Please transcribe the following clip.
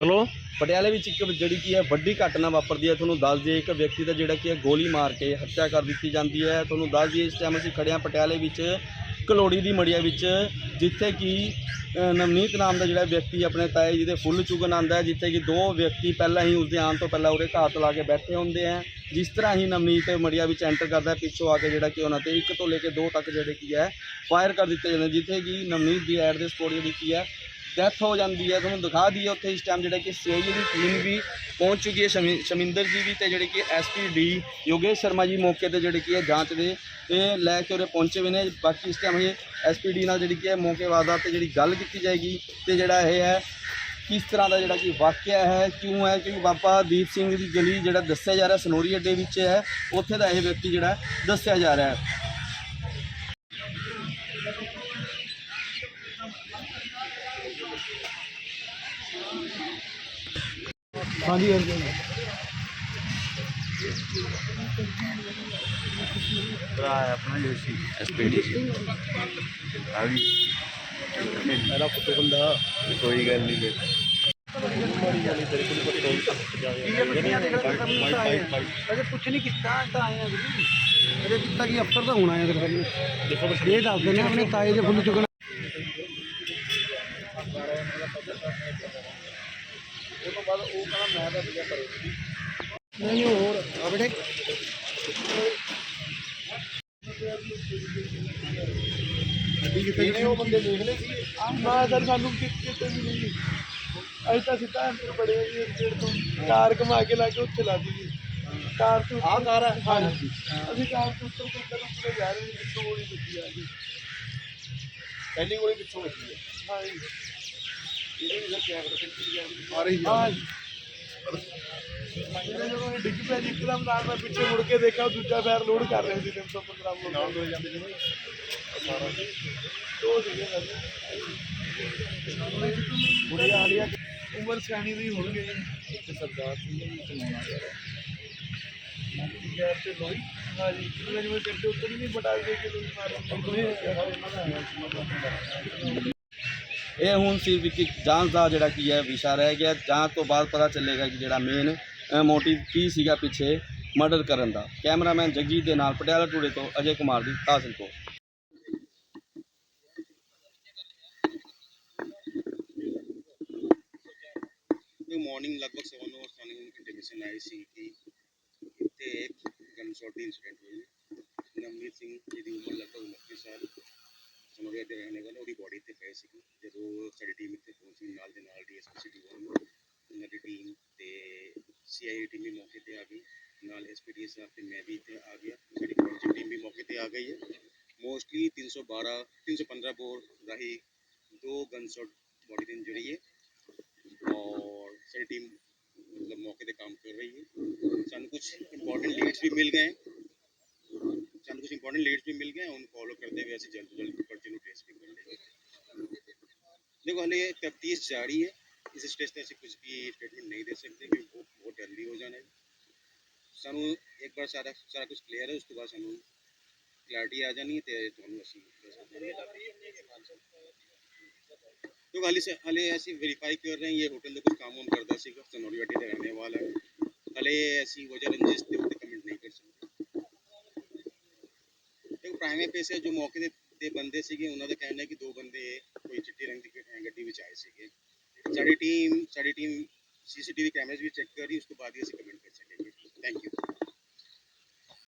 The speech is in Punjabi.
ਹਲੋ? ਪਟਿਆਲੇ ਵਿੱਚ ਇੱਕ ਜਿਹੜੀ ਕੀ ਹੈ ਵੱਡੀ ਘਟਨਾ ਵਾਪਰਦੀ ਹੈ, ਤੁਹਾਨੂੰ ਦੱਸ ਦਈਏ, ਇੱਕ ਵਿਅਕਤੀ ਦਾ ਜਿਹੜਾ ਕੀ ਹੈ ਗੋਲੀ ਮਾਰ ਕੇ ਹੱਤਿਆ ਕਰ ਦਿੱਤੀ ਜਾਂਦੀ ਹੈ। ਤੁਹਾਨੂੰ ਦੱਸ ਦਈਏ, ਇਸ ਟਾਈਮ ਅਸੀਂ ਖੜੇ ਹਾਂ ਪਟਿਆਲੇ ਵਿੱਚ ਕਲੋੜੀ ਦੀ ਮੜੀਆ ਵਿੱਚ, ਜਿੱਥੇ ਕਿ ਨਵਨੀਤ ਨਾਮ ਦਾ ਜਿਹੜਾ ਵਿਅਕਤੀ ਆਪਣੇ ਤਾਏ ਜੀ ਦੇ ਫੁੱਲ ਚੁਗਣ ਆਉਂਦਾ ਜਿੱਥੇ ਕਿ ਦੋ ਵਿਅਕਤੀ ਪਹਿਲਾਂ ਹੀ ਉਸਦੇ ਆਉਣ ਤੋਂ ਪਹਿਲਾਂ ਉਹਦੇ ਘਾਤ ਲਾ ਕੇ ਬੈਠੇ ਹੁੰਦੇ ਆ ਜਿਸ ਤਰ੍ਹਾਂ ਹੀ ਨਵਨੀਤ ਮੜੀਆ ਵਿੱਚ ਐਂਟਰ ਕਰਦਾ ਪਿੱਛੋਂ ਆ ਕੇ ਜਿਹੜਾ ਕਿ ਉਹਨਾਂ ਤੇ ਇੱਕ ਤੋਂ ਲੈ ਕੇ ਦੋ ਤੱਕ ਜਿਹੜੇ ਕੀ ਹੈ ਫਾਇਰ ਕਰ ਦਿੱਤੇ ਜਾਂਦੇ ਜਿੱਥੇ ਕਿ ਨਵਨੀਤ ਦੀ ਐਡ ਦੇ ਸਪੋਰਟ ਜਿਹੜੀ ਕੀ ਹੈ ਡੈਥ ਹੋ ਜਾਂਦੀ ਹੈ। ਤੁਹਾਨੂੰ ਦਿਖਾ ਦਈਏ ਉੱਥੇ ਇਸ ਟਾਈਮ ਜਿਹੜਾ ਕਿ ਸੀਆਈਏ ਦੀ ਟੀਮ ਵੀ ਪਹੁੰਚ ਚੁੱਕੀ ਹੈ। ਸ਼ਮੀ- ਸ਼ਮਿੰਦਰ ਜੀ ਵੀ ਤੇ ਜਿਹੜੇ ਕਿ ਐਸਪੀਡੀ ਯੋਗੇਸ਼ ਸ਼ਰਮਾ ਜੀ ਮੌਕੇ ਤੇ ਜਿਹੜੇ ਕਿ ਹੈ ਜਾਂਚ ਦੇ ਇਹ ਲੈ ਕੇ ਉਰੇ ਪਹੁੰਚੇ ਹੋਏ ਨੇ। ਬਾਕੀ ਇਸ ਟਾਈਮ ਇਹ ਐਸਪੀਡੀ ਨਾਲ ਜਿਹੜੀ ਕਿ ਹੈ ਮੌਕੇ ਵਾਰਦਾਤ ਤੇ ਜਿਹੜੀ ਗੱਲ ਕੀਤੀ ਜਾਏਗੀ ਤੇ ਜਿਹੜਾ ਇਹ ਹੈ, ਕਿਸ ਤਰ੍ਹਾਂ ਦਾ ਜਿਹੜਾ ਕਿ ਵਾਕਿਆ ਹੈ, ਕਿਉਂ ਹੈ ਕਿਉਂਕਿ ਬਾਬਾ ਦੀਪ ਸਿੰਘ ਦੀ ਗਲੀ ਜਿਹੜਾ ਦੱਸਿਆ ਜਾ ਰਿਹਾ, ਸਨੋਰੀ ਅੱਡੇ ਵਿੱਚ ਹੈ, ਉੱਥੇ ਦਾ ਇਹ ਵਿਅਕਤੀ ਜਿਹੜਾ ਦੱਸਿਆ ਜਾ ਰਿਹਾ ਹੈ। ਹਾਂਜੀ ਹਾਂਜੀ। ਭਰਾ ਆਪਣਾ ਜੇਸੀ। ਐਸਪੀਡੀ ਆ ਵੀ। ਮੇਰਾ ਪੁੱਤ ਬੰਦਾ। ਕੋਈ ਗੱਲ ਨਹੀਂ ਅਜੇ ਕੁਛ ਨਹੀਂ ਕੀਤਾ ਤਾਂ ਆਏ ਆ ਵੀਰ। ਅਜੇ ਕੀਤਾ ਕੀ ਅਫਸਰ ਤਾਂ ਹੋਣਾ ਹੈ ਅਗਰ ਦੇਖੋ ਇਹ ਦੱਸਦੇ ਨੇ ਆਪਣੇ ਤਾਏ ਦੇ ਫੁੱਲ ਚੁਗਣ ਨਹੀਂ ਹੋਰ ਆ ਬੇਟੇ ਕਿਤੇ ਉਹ ਬੰਦੇ ਦੇਖ ਲਏ ਸੀ? ਨਾ ਸਰ ਸਾਨੂੰ ਕਿਤੇ ਵੀ ਨਹੀਂ ਅਸੀਂ ਤਾਂ ਸਿੱਧਾ ਅੰਦਰ ਬੜੇ ਜੀ ਗੇਟ ਤੋਂ ਕਾਰ ਘੁਮਾ ਕੇ ਲਾ ਕੇ ਉੱਥੇ ਲਾ ਦਿੱਤੀ ਕਾਰ ਤੋਂ ਆਹ ਕਾਰ ਹੈ? ਹਾਂਜੀ। ਅਸੀਂ ਕਾਰ ਤੋਂ ਉੱਤਰ ਕੇ ਇੱਧਰ ਉੱਪਰ ਜਾ ਰਹੇ ਸੀ ਪਿੱਛੋਂ ਗੋਲੀ ਵੱਜੀ ਆ ਜੀ। ਪਹਿਲੀ ਗੋਲੀ ਪਿੱਛੋਂ ਵੱਜੀ ਹੈ ਹਾਂਜੀ। ਇਹਦੇ ਵੀ ਸਰ ਕੈਮਰਾ ਆ ਰਹੀ ਹਾਂ ਜੀ ਇਹਨੇ ਜਦੋਂ ਇਹ ਡਿੱਗ ਪਿਆ ਜੀ ਇੱਕਦਮ ਨਾਲ ਮੈਂ ਪਿੱਛੇ ਮੁੜ ਕੇ ਦੇਖਿਆ ਦੂਜਾ ਫੈਰ ਲੋਡ ਕਰ ਰਹੇ ਸੀ 315 ਲੋਡ ਨਾਲ ਦੋ ਜਾਂਦੇ ਜਿਵੇਂ ਦੋ ਸੀਗੇ ਸਰ ਬੁੜੀ ਆ ਰਹੀ ਹੈ ਉਮਰ ਸਿਆਣੀ ਦੀ ਹੋ ਗਈ ਤੇ ਸਰਦਾਰ ਸਿੰਘ ਨੂੰ ਚਲਾਉਣਾ ਇਹ ਹੁਣ ਸਿਰਫ ਇੱਕ ਇੱਕ ਜਾਂਚ ਦਾ ਜਿਹੜਾ ਕੀ ਹੈ ਵਿਸ਼ਾ ਰਹਿ ਗਿਆ। ਜਾਂਚ ਤੋਂ ਬਾਅਦ ਪਤਾ ਚੱਲੇਗਾ ਕਿ ਜਿਹੜਾ ਮੇਨ ਮੋਟਿਵ ਕੀ ਸੀਗਾ ਪਿੱਛੇ ਮਰਡਰ ਕਰਨ ਦਾ। ਕੈਮਰਾਮੈਨ ਜਗਜੀਤ ਦੇ ਨਾਲ, ਪਟਿਆਲਾ ਟੂਡੇ ਤੋਂ ਅਜੇ ਕੁਮਾਰ ਦੀ ਹਾਜ਼ਰ ਤੋਂ ਜੋ ਮਾਰਨਿੰਗ ਲਗਭਗ 7 ਔਰ ਸਾਨੂੰ ਇੰਟੀਮੇਸ਼ਨ ਆਈ ਸੀ ਕਿ ਇੱਥੇ ਇੱਕ ਗਨ ਸ਼ਾਟ ਦੀ ਇਨਸੀਡੈਂਟ ਹੋਈ ਹੈ। ਨਵਨੀਤ ਸਿੰਘ, ਜਿਹਦੀ ਉਮਰ ਲਗਭਗ 29 ਸਾਲ ਸਮੋਰੀਆ ਦੇ ਰਹਿਣੇ ਵਾਲੇ ਉਹਦੀ एक्सपीरियंस पी डी मैं भी आ गया। सारी कमेटी टीम भी मौके पर आ गई है। मोस्टली 312 315 बोर राही, दो गन शॉट बॉडी दिन जुड़ी है। और सारी टीम मतलब मौके पर काम कर रही है। सू कुछ इंपॉर्टेंट लीड्स भी मिल गए। सू कुछ इंपॉर्टेंट लीड्स भी मिल गए हैं उनको फॉलो करते हुए ऐसे जल्द जल्द पर्चे ट्रेस भी कर लेंगे देखो, हाल ये तफ्तीश जारी है। इस स्टेज से कुछ भी स्टेटमेंट नहीं दे सकते, क्योंकि बहुत जल्दी हो जाना है। ਸਾਨੂੰ ਇੱਕ ਵਾਰ ਸਾਰਾ ਸਾਰਾ ਕੁਝ ਕਲੀਅਰ ਹੈ, ਉਸ ਤੋਂ ਬਾਅਦ ਸਾਨੂੰ ਕਲੈਰਿਟੀ ਆ ਜਾਣੀ ਤੇ ਤੁਹਾਨੂੰ ਅਸੀਂ ਤੋ ਹਾਲੇ ਸੇ, ਹਾਲੇ ਅਸੀਂ ਵੈਰੀਫਾਈ ਕਰ ਰਹੇ ਹਾਂ, ਇਹ ਹੋਟਲ ਦਾ ਕੁਝ ਕੰਮ ਹੋਣ ਕਰਦਾ ਸੀਗਾ ਸਨੋਰੀ ਵੱਡੀ ਦਾ ਰਹਿਣੇ ਵਾਲਾ ਹਲੇ ਅਸੀਂ ਵਜ੍ਹਾ ਰੰਜਿਸ਼ ਦੇ ਕਮੈਂਟ ਨਹੀਂ ਕਰ ਸਕਦੇ। ਇੱਕ ਪ੍ਰਾਈਮੇ ਪੈਸੇ ਜੋ ਮੌਕੇ ਦੇ ਦੇ ਬੰਦੇ ਸੀਗੇ, ਉਹਨਾਂ ਦਾ ਕਹਿਣਾ ਹੈ ਕਿ ਦੋ ਬੰਦੇ ਕੋਈ ਚਿੱਟੀ ਰੰਗ ਦੀ ਗੱਡੀ ਵਿੱਚ ਆਏ ਸੀਗੇ। ਸਾਡੀ ਟੀਮ ਸਾਡੀ ਟੀਮ ਸੀਸੀਟੀਵੀ ਕੈਮਰਾਸ ਵੀ ਚੈੱਕ ਕਰ ਰਹੀ, ਉਸ ਤੋਂ ਬਾਅਦ ਹੀ ਅਸੀਂ ਕਮੈਂਟ ਕਰ Thank you.